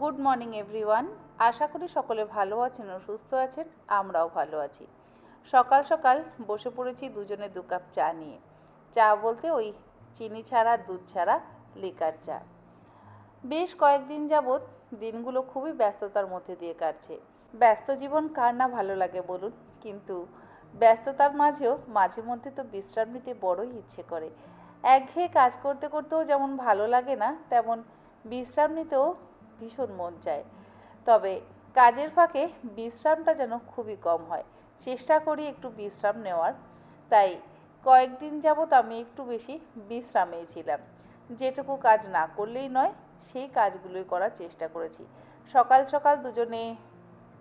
Good morning everyone আশা করি সকলে ভালো আছেন ও সুস্থ আছেন, আমরাও ভালো আছি। সকাল সকাল বসে পড়েছি দুজনে দু কাপ চা নিয়ে। চা বলতে ওই চিনি ছাড়া, দুধ ছাড়া লিকার চা। বেশ কয়েকদিন যাবৎ দিনগুলো খুবই ব্যস্ততার মধ্যে দিয়ে কাটছে। ব্যস্ত জীবন কার না ভালো লাগে বলুন, কিন্তু ব্যস্ততার মাঝেও মাঝে মধ্যে তো বিশ্রাম নিতে বড়ই ইচ্ছে করে। একঘেয়ে কাজ করতে করতেও যেমন ভালো লাগে না, তেমন বিশ্রাম নিতেও ভীষণ মন চায়। তবে কাজের ফাঁকে বিশ্রামটা যেন খুবই কম হয়। চেষ্টা করি একটু বিশ্রাম নেওয়ার। তাই কয়েকদিন যাবৎ আমি একটু বেশি বিশ্রামেই ছিলাম। যেটুকু কাজ না করলেই নয়, সেই কাজগুলোই করার চেষ্টা করেছি। সকাল সকাল দুজনে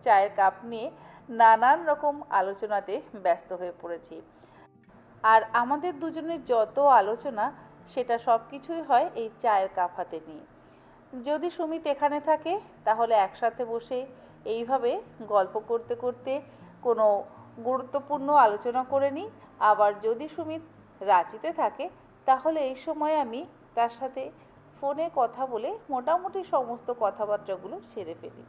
চায়ের কাপ নিয়ে নানান রকম আলোচনাতে ব্যস্ত হয়ে পড়েছি। আর আমাদের দুজনের যত আলোচনা, সেটা সব কিছুই হয় এই চায়ের কাপ হাতে নিয়ে। যদি সুমিত এখানে থাকে, তাহলে একসাথে বসে এইভাবে গল্প করতে করতে কোনো গুরুত্বপূর্ণ আলোচনা করে নিই। আবার যদি সুমিত রাঁচিতে থাকে, তাহলে এই সময় আমি তার সাথে ফোনে কথা বলে মোটামুটি সমস্ত কথাবার্তাগুলো সেরে ফেলি।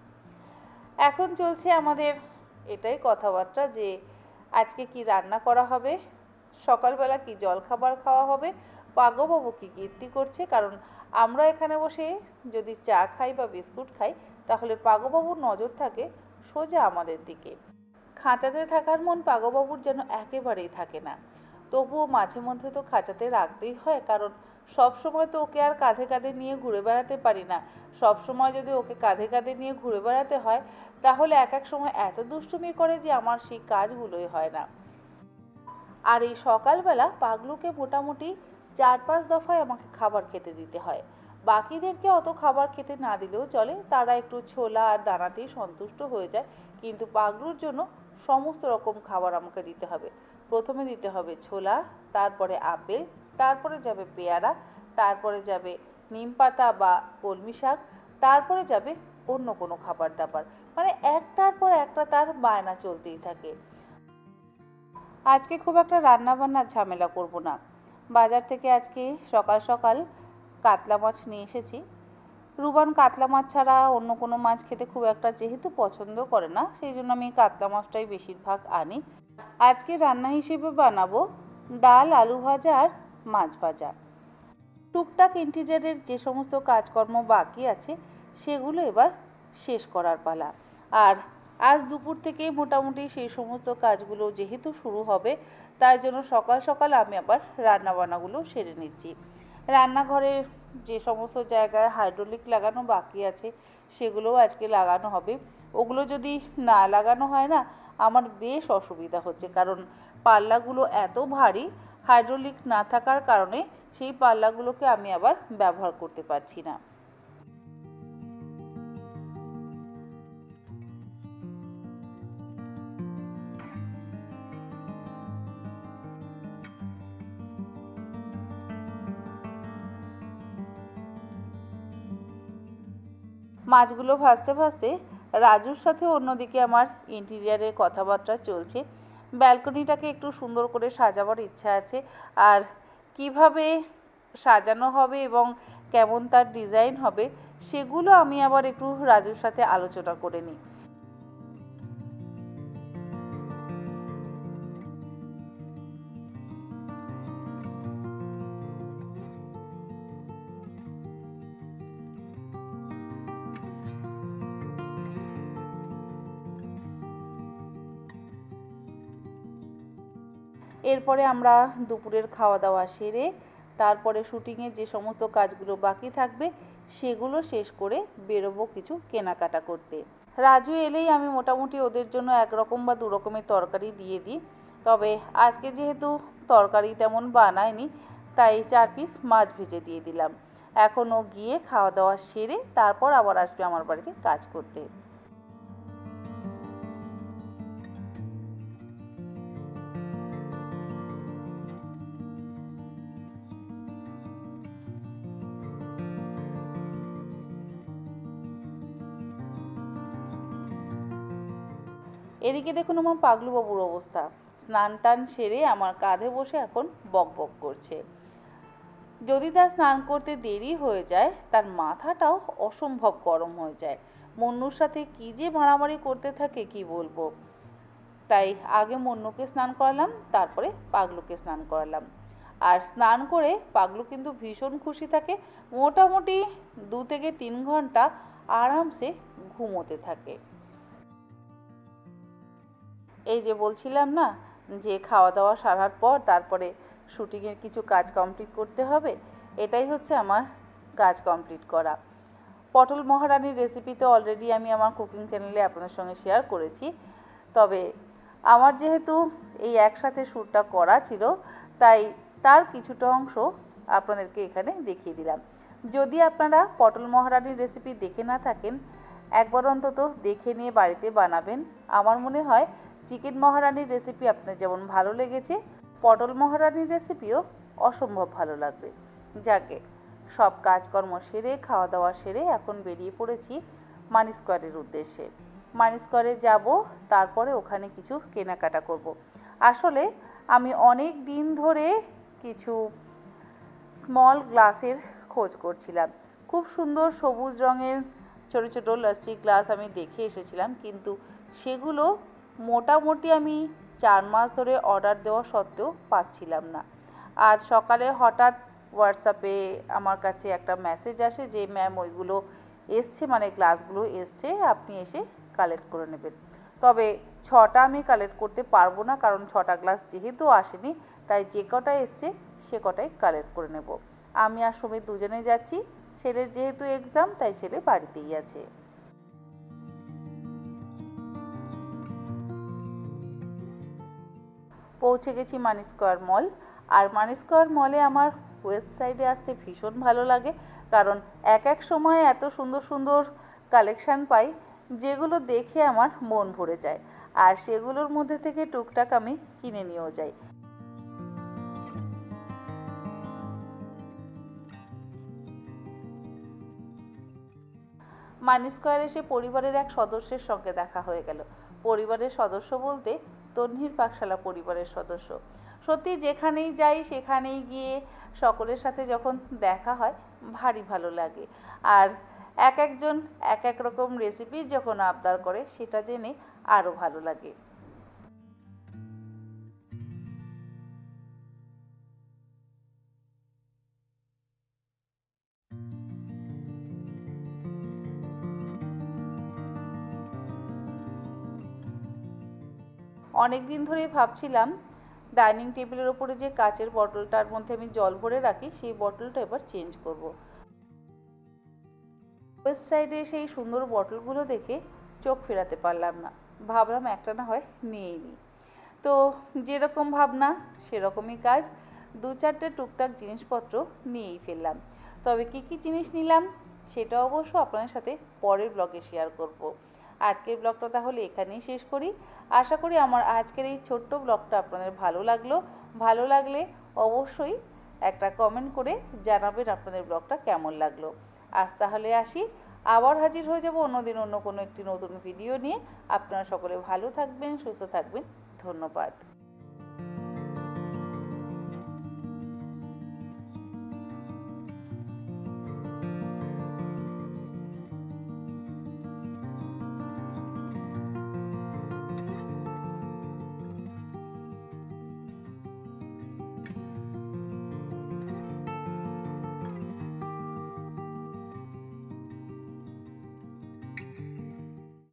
এখন চলছে আমাদের এটাই কথাবার্তা যে, আজকে কি রান্না করা হবে, সকালবেলা কি জলখাবার খাওয়া হবে পাগবাবু কি কীর্তি করছে? কারণ আমরা এখানে বসে যদি চা খাই বা বিস্কুট খাই, তাহলে পাগবাবুর নজর থাকে সোজা আমাদের দিকে। খাঁচাতে থাকার মন পাগবাবুর যেন একেবারেই থাকে না। তবুও মাঝে মধ্যে তো খাঁচাতে রাখতেই হয়, কারণ সব সময় তো ওকে আর কাঁধে কাঁধে নিয়ে ঘুরে বেড়াতে পারি না। সব সময় যদি ওকে কাঁধে কাঁধে নিয়ে ঘুরে বেড়াতে হয়, তাহলে এক এক সময় এত দুষ্টুমি করে যে আমার সেই কাজগুলোই হয় না। আর এই সকালবেলা পাগলুকে মোটামুটি চার পাঁচ দফায় আমাকে খাবার খেতে দিতে হয়। বাকিদেরকে অত খাবার খেতে না দিলেও চলে, তারা একটু ছোলা আর দানাতেই সন্তুষ্ট হয়ে যায়। কিন্তু পাগলুর জন্য সমস্ত রকম খাবার আমাকে দিতে হবে। প্রথমে দিতে হবে ছোলা, তারপরে আপেল, তারপরে যাবে পেয়ারা, তারপরে যাবে নিম পাতা বা কলমি শাক, তারপরে যাবে অন্য কোনো খাবার দাবার। মানে একটার পর একটা তার বায়না চলতেই থাকে। আজকে খুব একটা রান্না বান্নার ঝামেলা করব না। বাজার থেকে আজকে সকাল সকাল কাতলা মাছ নিয়ে এসেছি। রুবান কাতলা মাছ ছাড়া অন্য কোনো মাছ খেতে খুব একটা যেহেতু পছন্দ করে না, সেই জন্য আমি কাতলা মাছটাই বেশিরভাগ আনি। আজকে রান্না হিসেবে বানাবো ডাল, আলু ভাজা আর মাছ ভাজা। টুকটাক ইন্টিরিয়ারের যে সমস্ত কাজকর্ম বাকি আছে, সেগুলো এবার শেষ করার পালা। আর আজ দুপুর থেকেই মোটামুটি সেই সমস্ত কাজগুলো যেহেতু শুরু হবে তাই জন্য সকাল সকাল আমি আবার রান্নাবান্নাগুলো সেরে নিচ্ছি। রান্নাঘরের যে সমস্ত জায়গায় হাইড্রোলিক লাগানো বাকি আছে, সেগুলোও আজকে লাগানো হবে। ওগুলো যদি না লাগানো হয় না, আমার বেশ অসুবিধা হচ্ছে। কারণ পাল্লাগুলো এত ভারী হাইড্রোলিক না থাকার কারণে সেই পাল্লাগুলোকে আমি আবার ব্যবহার করতে পারছি না। মাছগুলো ভাজতে ভাজতে রাজুর সাথে অন্যদিকে আমার ইন্টিরিয়ারের কথাবার্তা চলছে। ব্যালকনিটাকে একটু সুন্দর করে সাজাবার ইচ্ছা আছে। আর কীভাবে সাজানো হবে এবং কেমন তার ডিজাইন হবে, সেগুলো আমি আবার একটু রাজুর সাথে আলোচনা করে নিই। এরপরে আমরা দুপুরের খাওয়া দাওয়া সেরে তারপরে শুটিংয়ের যে সমস্ত কাজগুলো বাকি থাকবে, সেগুলো শেষ করে বেরোবো কিছু কেনাকাটা করতে। রাজু এলেই আমি মোটামুটি ওদের জন্য একরকম বা দু রকমের তরকারি দিয়ে দিই। তবে আজকে যেহেতু তরকারি তেমন বানায়নি তাই চার পিস মাছ ভেজে দিয়ে দিলাম। এখনও গিয়ে খাওয়া দাওয়া সেরে তারপর আবার আসবে আমার বাড়িতে কাজ করতে। এদিকে দেখুন আমার পাগলু বাবুর অবস্থা। স্নান টান সেরে আমার কাঁধে বসে এখন বক বক করছে। যদি তার স্নান করতে দেরি হয়ে যায়, তার মাথাটাও অসম্ভব গরম হয়ে যায়। মন্নুর সাথে কী যে মারামারি করতে থাকে, কি বলব? তাই আগে মন্নুকে স্নান করালাম, তারপরে পাগলুকে স্নান করালাম। আর স্নান করে পাগলু কিন্তু ভীষণ খুশি থাকে। মোটামুটি দু থেকে তিন ঘণ্টা আরামসে ঘুমোতে থাকে। এই যে বলছিলাম না, যে খাওয়া দাওয়া সারার পর তারপরে শুটিংয়ের কিছু কাজ কমপ্লিট করতে হবে, এটাই হচ্ছে আমার কাজ কমপ্লিট করা। পটল মহারানির রেসিপি তো অলরেডি আমি আমার কুকিং চ্যানেলে আপনাদের সঙ্গে শেয়ার করেছি। তবে আমার যেহেতু এই একসাথে শ্যুটটা করা ছিল, তাই তার কিছুটা অংশ আপনাদেরকে এখানে দেখিয়ে দিলাম। যদি আপনারা পটল মহারানির রেসিপি দেখে না থাকেন, একবার অন্তত দেখে নিয়ে বাড়িতে বানাবেন। আমার মনে হয় চিকেন মহারানীর রেসিপি আপনার যেমন ভালো লেগেছে, পটল মহারানীর রেসিপিও অসম্ভব ভালো লাগবে। যাকে, সব কাজকর্ম সেরে খাওয়া দাওয়া সেরে এখন বেরিয়ে পড়েছি মানি স্কোয়ারের উদ্দেশ্যে। মানি স্কোয়ারে যাব, তারপরে ওখানে কিছু কেনাকাটা করব। আসলে আমি অনেক দিন ধরে কিছু স্মল গ্লাসের খোঁজ করছিলাম। খুব সুন্দর সবুজ রঙের ছোটো ছোটো লাস্সি গ্লাস আমি দেখে এসেছিলাম, কিন্তু সেগুলো মোটামুটি আমি চার মাস ধরে অর্ডার দেওয়া সত্ত্বেও পাচ্ছিলাম না। আজ সকালে হঠাৎ হোয়াটসঅ্যাপে আমার কাছে একটা মেসেজ আসে যে ম্যাম ওইগুলো এসছে মানে গ্লাসগুলো এসছে, আপনি এসে কালেক্ট করে নেবেন। তবে ছটা আমি কালেক্ট করতে পারব না, কারণ ছটা গ্লাস যেহেতু আসেনি, তাই যে কটা এসছে, সে কটাই কালেক্ট করে নেব। আমি আর সুমিত দুজনে যাচ্ছি। ছেলের যেহেতু এক্সাম তাই ছেলে বাড়িতেই আছে। পৌঁছে গেছি মানি স্কোয়ার মল। আর মানি স্কোয়ার মলে আমার ওয়েস্ট সাইডে আসতে ভীষণ ভালো লাগে, কারণ এক এক সময় এত সুন্দর সুন্দর কালেকশান পাই, যেগুলো দেখে আমার মন ভরে যায়। আর সেগুলোর মধ্যে থেকে টুকটাক আমি কিনে নিয়েও যাই। মানি স্কোয়ার এসে পরিবারের এক সদস্যের সঙ্গে দেখা হয়ে গেল। পরিবারের সদস্য বলতে তন্হির পাকশালা পরিবারের সদস্য। সত্যি যেখানেই যাই, সেখানেই গিয়ে সকলের সাথে যখন দেখা হয়, ভারী ভালো লাগে। আর এক একজন এক এক রকম রেসিপি যখন আবদার করে, সেটা জেনে আরও ভালো লাগে। অনেক দিন ধরেই ভাবছিলাম, ডাইনিং টেবিলের ওপরে যে কাচের বটলটার মধ্যে আমি জল ভরে রাখি, সেই বটলটা এবার চেঞ্জ করব। ওয়েস্ট সাইডে সেই সুন্দর বটলগুলো দেখে চোখ ফেরাতে পারলাম না ভাবলাম একটা না হয় নিয়েই নিই তো যেরকম ভাবনা, সেরকমই কাজ, দু চারটে টুকটাক জিনিসপত্র নিয়েই ফেললাম তবে কি কি জিনিস নিলাম, সেটা অবশ্য আপনাদের সাথে পরের ব্লগে শেয়ার করব। আজকের ব্লগটা তাহলে এখানেই শেষ করি। আশা করি আমার আজকের এই ছোট্ট ব্লগটা আপনাদের ভালো লাগল। ভালো লাগলে অবশ্যই একটা কমেন্ট করে জানাবেন আপনাদের ব্লগটা কেমন লাগল। আজ তাহলে আসি। আবার হাজির হয়ে যাব অন্যদিন অন্য কোনো একটি নতুন ভিডিও নিয়ে। আপনারা সকলে ভালো থাকবেন, সুস্থ থাকবেন। ধন্যবাদ।